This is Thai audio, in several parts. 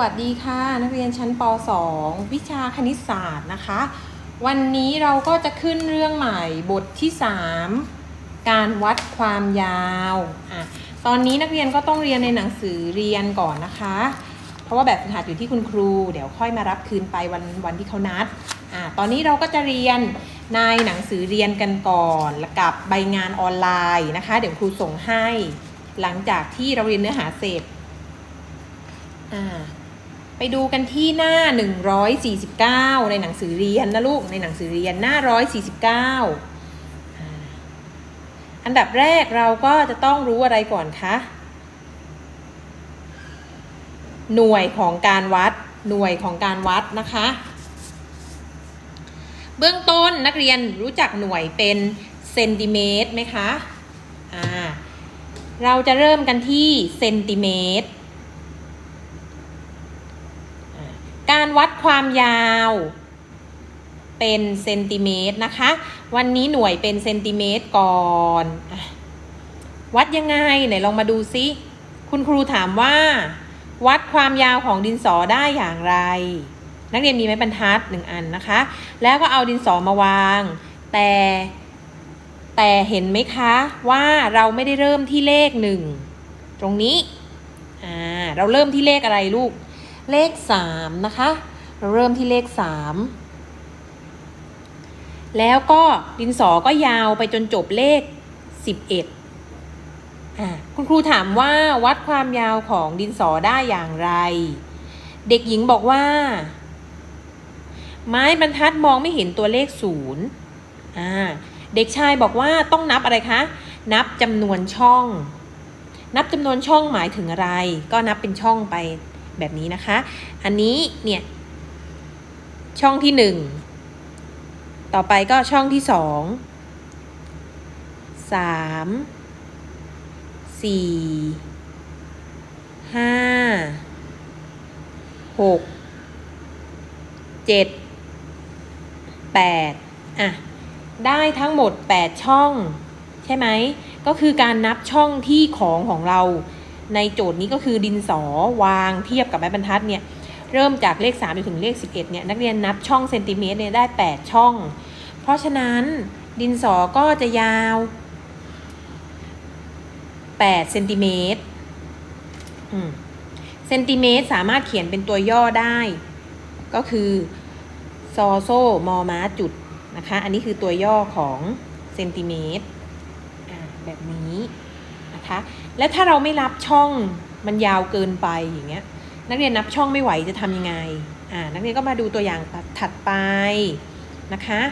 วัสดีค่ะ นักเรียนชั้นป .2 วิชาคณิตศาสตร์นะคะ วันนี้เราก็จะขึ้นเรื่องใหม่บทที่ 3 การวัดความยาวอะตอนนี้นักเรียนก็ต้องเรียนในหนังสือเรียนก่อนนะคะ เพราะว่าแบบฝึกหัดอยู่ที่คุณครู เดี๋ยวค่อยมารับคืนไปวันวันที่เขานัดอะตอนนี้เราก็จะเรียนในหนังสือเรียนกันก่อนแล้วกับใบงานออนไลน์นะคะ เดี๋ยวครูส่งให้ หลังจากที่เราเรียนเนื้อหาเสร็จอ่า ไปดูกันที่หน้า 149 ในหนังสือเรียนนะลูก ในหนังสือเรียนหน้า 149 อันดับแรกเราก็จะต้องรู้อะไรก่อนคะ หน่วยของการวัด หน่วยของการวัดนะคะ เบื้องต้นนักเรียนรู้จักหน่วยเป็นเซนติเมตรไหมคะ อ่า เราจะเริ่มกันที่เซนติเมตร การ วัดความยาวเป็นเซนติเมตรนะคะ วันนี้หน่วยเป็นเซนติเมตรก่อน วัดยังไงไหนลองมาดูซิคุณครูถามว่า วัดความยาวของดินสอได้อย่างไร นักเรียนมีไม้บรรทัดหนึ่งอันนะคะ แล้วก็เอาดินสอมาวาง แต่แต่เห็นไหมคะว่าเราไม่ได้เริ่มที่เลขหนึ่งตรงนี้อ่าเราเริ่มที่เลขอะไรลูก เลขสามนะคะ เราเริ่มที่เลขสามแล้วก็ดินสอก็ยาวไปจนจบเลขสิบเอ็ดอ่าคุณครูถามว่าวัดความยาวของดินสอได้อย่างไร เด็กหญิงบอกว่า ไม้บรรทัดมองไม่เห็นตัวเลขศูนย์อ่าเด็กชายบอกว่าต้องนับอะไรคะ นับจำนวนช่อง นับจำนวนช่องหมายถึงอะไร ก็นับเป็นช่องไปแบบนี้นะคะ อันนี้เนี่ย ช่องที่หนึ่งต่อไปก็ช่องที่สองสามสี่ห้าหกเจ็ดแปดอะ ได้ทั้งหมด8ช่อง ใช่ไหม ก็คือการนับช่องที่ของของเรา ในโจทย์นี้ก็คือดินสอวางเทียบกับไม้บรรทัดเนี่ย เริ่มจากเลข3จนถึงเลข 11เนี่ยนักเรียนนับช่องเซนติเมตรเนี่ยได้ 8 ช่อง เพราะฉะนั้นดินสอก็จะยาว8เซนติเมตรเซนติเมตรสามารถเขียนเป็นตัวย่อได้ ก็คือซอโซมอม้าจุดนะคะ อันนี้คือตัวย่อของเซนติเมตรแบบนี้นะคะ และถ้าเราไม่รับช่องมันยาวเกินไปอย่างเงี้ย นักเรียนนับช่องไม่ไหวจะทำยังไงอ่านักเรียนก็มาดูตัวอย่างถัดไปนะคะ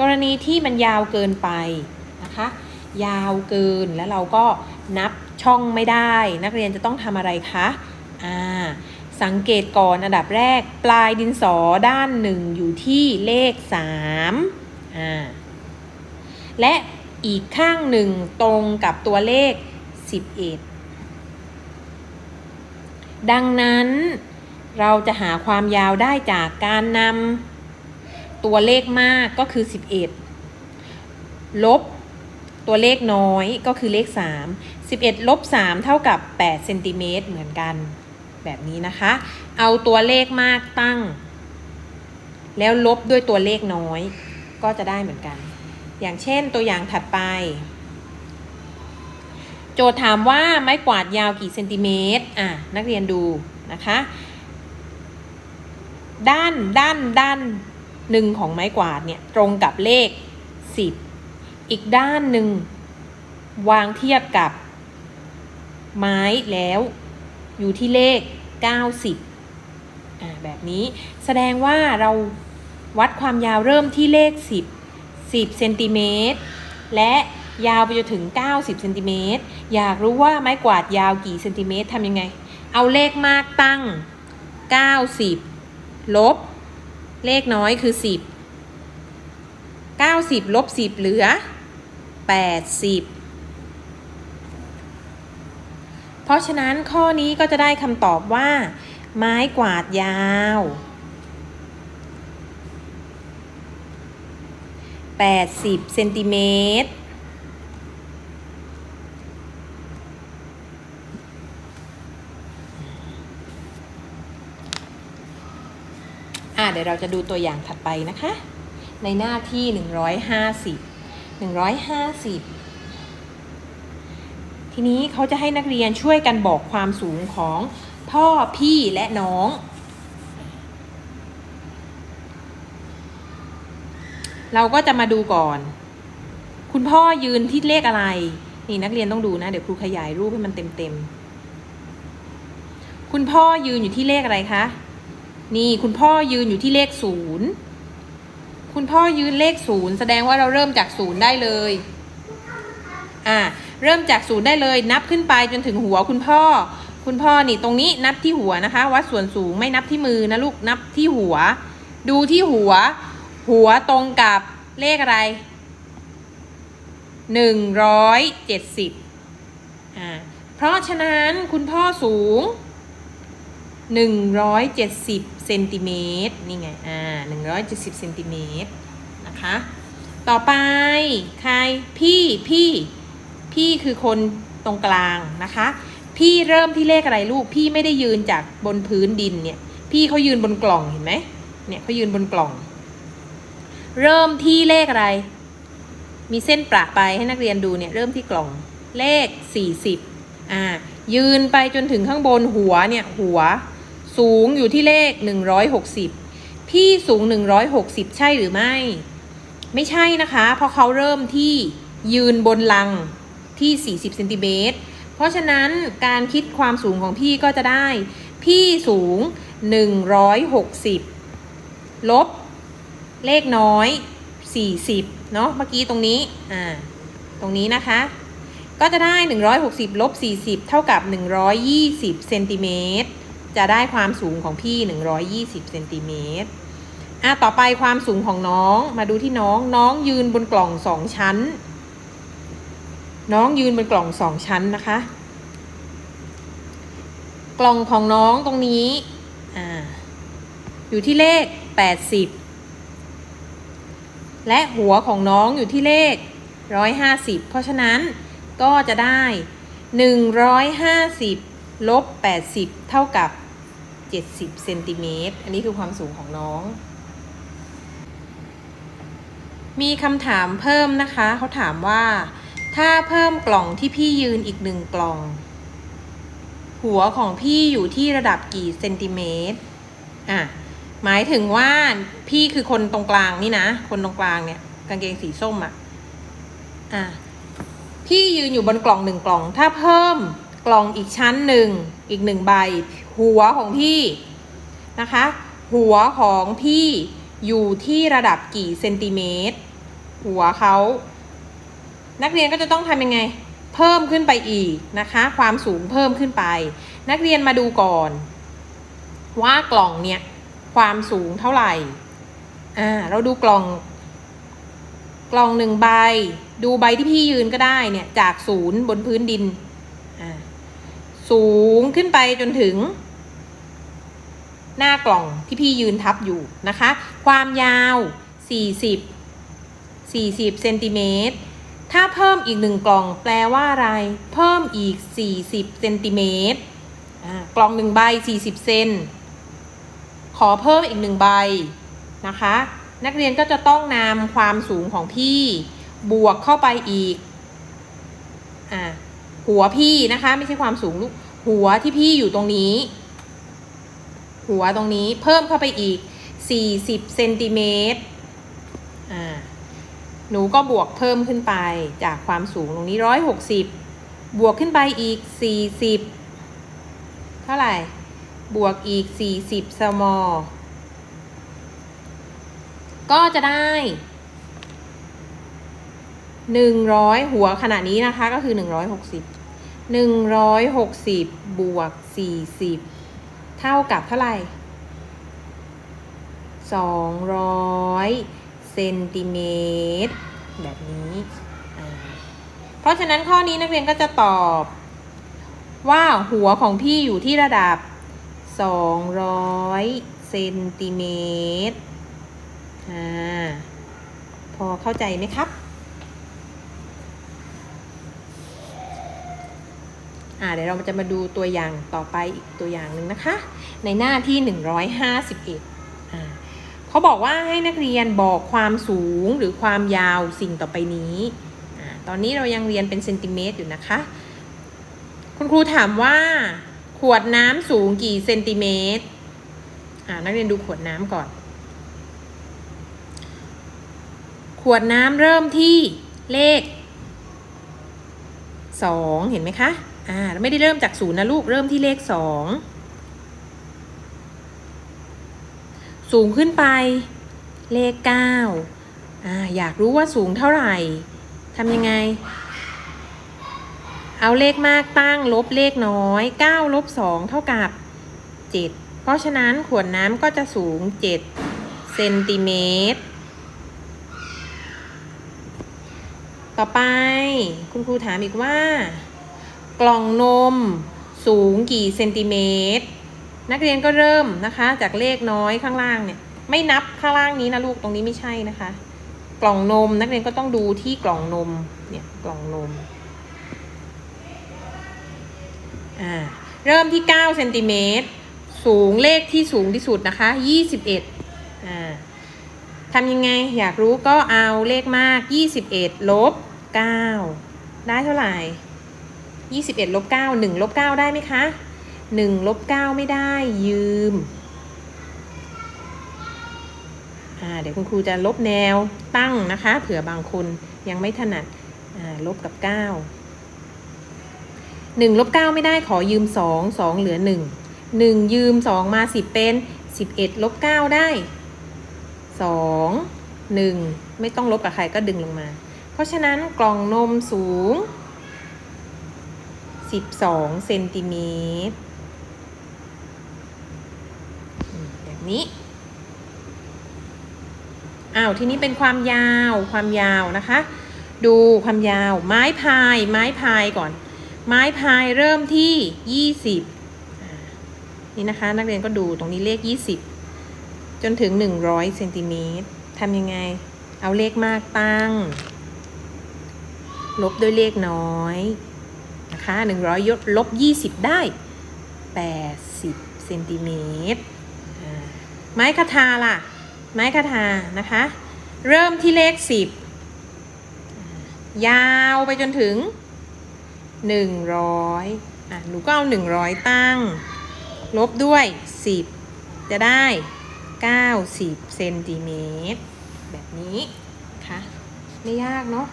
กรณีที่มันยาวเกินไปนะคะ ยาวเกินแล้วเราก็นับช่องไม่ได้ นักเรียนจะต้องทำอะไรคะอ่า สังเกตก่อนอันดับแรก ปลายดินสอด้านหนึ่งอยู่ที่เลข3อ่าและอีกข้างหนึ่งตรงกับตัวเลข 11 ดังนั้นเราจะหาความยาวได้จากการนำตัวเลขมากก็คือ 11 ลบตัวเลขน้อยก็คือเลข 3 11 ลบ 3 เท่ากับ 8 เซนติเมตรเหมือนกัน แบบนี้นะคะ เอาตัวเลขมากตั้ง แล้วลบด้วยตัวเลขน้อย ก็จะได้เหมือนกัน อย่างเช่นตัวอย่างถัดไป โจทย์ถามว่าไม้กวาดยาวกี่เซนติเมตรอะนักเรียนดูนะคะ ด้านด้านด้านหนึ่งของไม้กวาดเนี่ยตรงกับเลข 10 อีกด้านหนึ่งวางเทียบกับไม้แล้วอยู่ที่เลข 90อ่าแบบนี้แสดงว่าเราวัดความยาวเริ่มที่เลข 10 10เซนติเมตรและยาวไปจนถึง 90เซนติเมตรอยากรู้ว่าไม้กวาดยาวกี่เซนติเมตรทำยังไง เอาเลขมากตั้ง 90 ลบ เลขน้อยคือ 10 90 ลบ 10 เหลือ 80 เพราะฉะนั้นข้อนี้ก็จะได้คำตอบว่า ไม้กวาดยาว 80เซนติเมตรอ่าเดี๋ยวเราจะดูตัวอย่างถัดไปนะคะ ในหน้าที่ 150 150 ทีนี้เขาจะให้นักเรียนช่วยกันบอกความสูงของพ่อพี่และน้อง เราก็จะมาดูก่อน คุณพ่อยืนที่เลขอะไร นี่นักเรียนต้องดูนะ เดี๋ยวครูขยายรูปให้มันเต็มๆ คุณพ่อยืนอยู่ที่เลขอะไรคะ นี่คุณพ่อยืนอยู่ที่เลขศูนย์คุณพ่อยืนเลขศูนย์แสดงว่าเราเริ่มจากศูนย์ได้เลย อ่า เริ่มจากศูนย์ได้เลยนับขึ้นไปจนถึงหัวคุณพ่อ คุณพ่อนี่ตรงนี้นับที่หัวนะคะ วัดส่วนสูงไม่นับที่มือนะลูกนับที่หัว ดูที่หัว หัวตรงกับเลขอะไรหนึ่งร้อยเจ็ดสิบอ่าเพราะฉะนั้นคุณพ่อสูงหนึ่งร้อยเจ็ดสิบเซนติเมตรนี่ไงอ่าหนึ่งร้อยเจ็ดสิบเซนติเมตรนะคะ ต่อไปใครพี่พี่ พี่คือคนตรงกลางนะคะ พี่เริ่มที่เลขอะไรลูก พี่ไม่ได้ยืนจากบนพื้นดินเนี่ย พี่เขายืนบนกล่องเห็นไหมเนี่ยเขายืนบนกล่อง เริ่มที่เลขอะไร มีเส้นประไปให้นักเรียนดูเนี่ยเริ่มที่กล่องเลขสี่สิบอ่ายืนไปจนถึงข้างบนหัวเนี่ยหัวสูงอยู่ที่เลขหนึ่งร้อยหกสิบพี่สูงหนึ่งร้อยหกสิบใช่หรือไม่ ไม่ใช่นะคะ เพราะเขาเริ่มที่ยืนบนลัง ที่ 40เซนติเมตรเพราะฉะนั้นการคิดความสูงของพี่ก็จะได้ พี่สูง 160 ลบ เลขน้อย 40 เนาะเมื่อกี้ตรงนี้ อ่า ตรงนี้นะคะ ก็จะได้ 160 ลบ 40 เท่ากับ 120เซนติเมตรจะได้ความสูงของพี่ 120เซนติเมตรอะต่อไปความสูงของน้อง มาดูที่น้อง น้องยืนบนกล่องสองชั้น น้องยืนบนกล่องสองชั้นนะคะ กล่องของน้องตรงนี้ออยู่ที่เลขแปดสิบและหัวของน้องอยู่ที่เลขร้อยห้าสิบเพราะฉะนั้นก็จะได้หนึ่งร้อยห้าสิบลบแปดสิบเท่ากับเจ็ดสิบเซนติเมตร อันนี้คือความสูงของน้อง มีคำถามเพิ่มนะคะ เขาถามว่า ถ้าเพิ่มกล่องที่พี่ยืนอีกหนึ่งกล่อง หัวของพี่อยู่ที่ระดับกี่เซนติเมตร อะ หมายถึงว่าพี่คือคนตรงกลางนี่นะ คนตรงกลางเนี่ย กางเกงสีส้มอะ อะ พี่ยืนอยู่บนกล่องหนึ่งกล่อง ถ้าเพิ่มกล่องอีกชั้นหนึ่ง อีกหนึ่งใบ หัวของพี่นะคะ หัวของพี่อยู่ที่ระดับกี่เซนติเมตร หัวเขา นักเรียนก็จะต้องทำยังไง เพิ่มขึ้นไปอีกนะคะ ความสูงเพิ่มขึ้นไป นักเรียนมาดูก่อน ว่ากล่องเนี่ยความสูงเท่าไหร่อ่าเราดูกล่อง กล่องหนึ่งใบ ดูใบที่พี่ยืนก็ได้เนี่ยจากศูนย์บนพื้นดินอ่าสูงขึ้นไปจนถึง หน้ากล่องที่พี่ยืนทับอยู่นะคะ ความยาว 40 40เซนติเมตร ถ้าเพิ่มอีกหนึ่งกล่องแปลว่าอะไร เพิ่มอีก 40เซนติเมตรกล่องหนึ่งใบ 40 เซน ขอเพิ่มอีกหนึ่งใบนะคะ นักเรียนก็จะต้องนำความสูงของพี่บวกเข้าไปอีกอหัวพี่นะคะ ไม่ใช่ความสูงลูกหัวที่พี่อยู่ตรงนี้ หัวตรงนี้เพิ่มเข้าไปอีก 40เซนติเมตรอ่า หนูก็บวกเพิ่มขึ้นไปจากความสูงตรงนี้160บวกขึ้นไปอีก40เท่าไหร่ บวกอีก40 small ก็จะได้100หัวขนาดนี้นะคะก็คือ160 160บวก40เท่ากับเท่าไหร่200 เซนติเมตรแบบนี้ เพราะฉะนั้นข้อนี้นักเรียนก็จะตอบว่าหัวของพี่อยู่ที่ระดับ 200 เซนติเมตรพอเข้าใจไหมครับอ่าเดี๋ยวเราจะมาดูตัวอย่างต่อไปอีกตัวอย่างหนึ่งนะคะ ในหน้าที่ 151อ่า เขาบอกว่าให้นักเรียนบอกความสูงหรือความยาวสิ่งต่อไปนี้ ตอนนี้เรายังเรียนเป็นเซนติเมตรอยู่นะคะ คุณครูถามว่า ขวดน้ำสูงกี่เซนติเมตรนักเรียนดูขวดน้ำก่อน ขวดน้ำเริ่มที่เลขสองเห็นไหมคะ อ่าไม่ได้เริ่มจากศูนย์นะลูก เริ่มที่เลขสอง สูงขึ้นไป เลขเก้าอ่าอยากรู้ว่าสูงเท่าไหร่ทำยังไง เอาเลขมากตั้งลบเลขน้อย9ลบ2เท่ากับ 7 เพราะฉะนั้นขวดน้ำก็จะสูง 7 เซนติเมตร ต่อไป คุณครูถามอีกว่า กล่องนมสูงกี่เซนติเมตร นักเรียนก็เริ่มนะคะ จากเลขน้อยข้างล่างเนี่ย ไม่นับข้างล่างนี้นะลูกตรงนี้ไม่ใช่นะคะ กล่องนมนักเรียนก็ต้องดูที่กล่องนมเนี่ยกล่องนมอ่าเริ่มที่9เซนติเมตรสูงเลขที่สูงที่สุดนะคะ21อ่าทำยังไงอยากรู้ก็เอาเลขมาก 21ลบ9ได้เท่าไหร่ 21ลบ9 1ลบ9ได้ไหมคะ 1ลบ9ไม่ได้ยืม เดี๋ยวคุณครูจะลบแนวตั้งนะคะ เผื่อบางคนยังไม่ถนัดลบกับ9หนึ่งลบเก้าไม่ได้ขอยืมสองสองเหลือหนึ่งหนึ่งยืมสองมาสิเป็นสิบเอ็ดลบเก้าได้สองหนึ่งไม่ต้องลบกับใครก็ดึงลงมา เพราะฉะนั้นกล่องนมสูงสิบสองเซนติเมตรอืมแบบ นี้อ้าวทีนี้เป็นความยาวความยาวนะคะ ดูความยาว ไม้พาย ไม้พายก่อน ไม้พายเริ่มที่20อ่านี่นะคะ นักเรียนก็ดูตรงนี้เลข20จนถึง100เซนติเมตรทำยังไง เอาเลขมากตั้ง ลบด้วยเลขน้อยนะคะ100ยดลบ20ได้80เซนติเมตร ไม้คาทาล่ะ ไม้คาทานะคะ เริ่มที่เลข10ยาวไปจนถึงหนึ่งร้อยอะหนูก็เอาหนึ่งร้อยตั้ง ลบด้วยสิบจะได้เก้าสิบเซนติเมตรแบบนี้นะคะไม่ยากเนาะ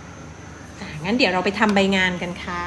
อะงั้นเดี๋ยวเราไปทำใบงานกันค่ะ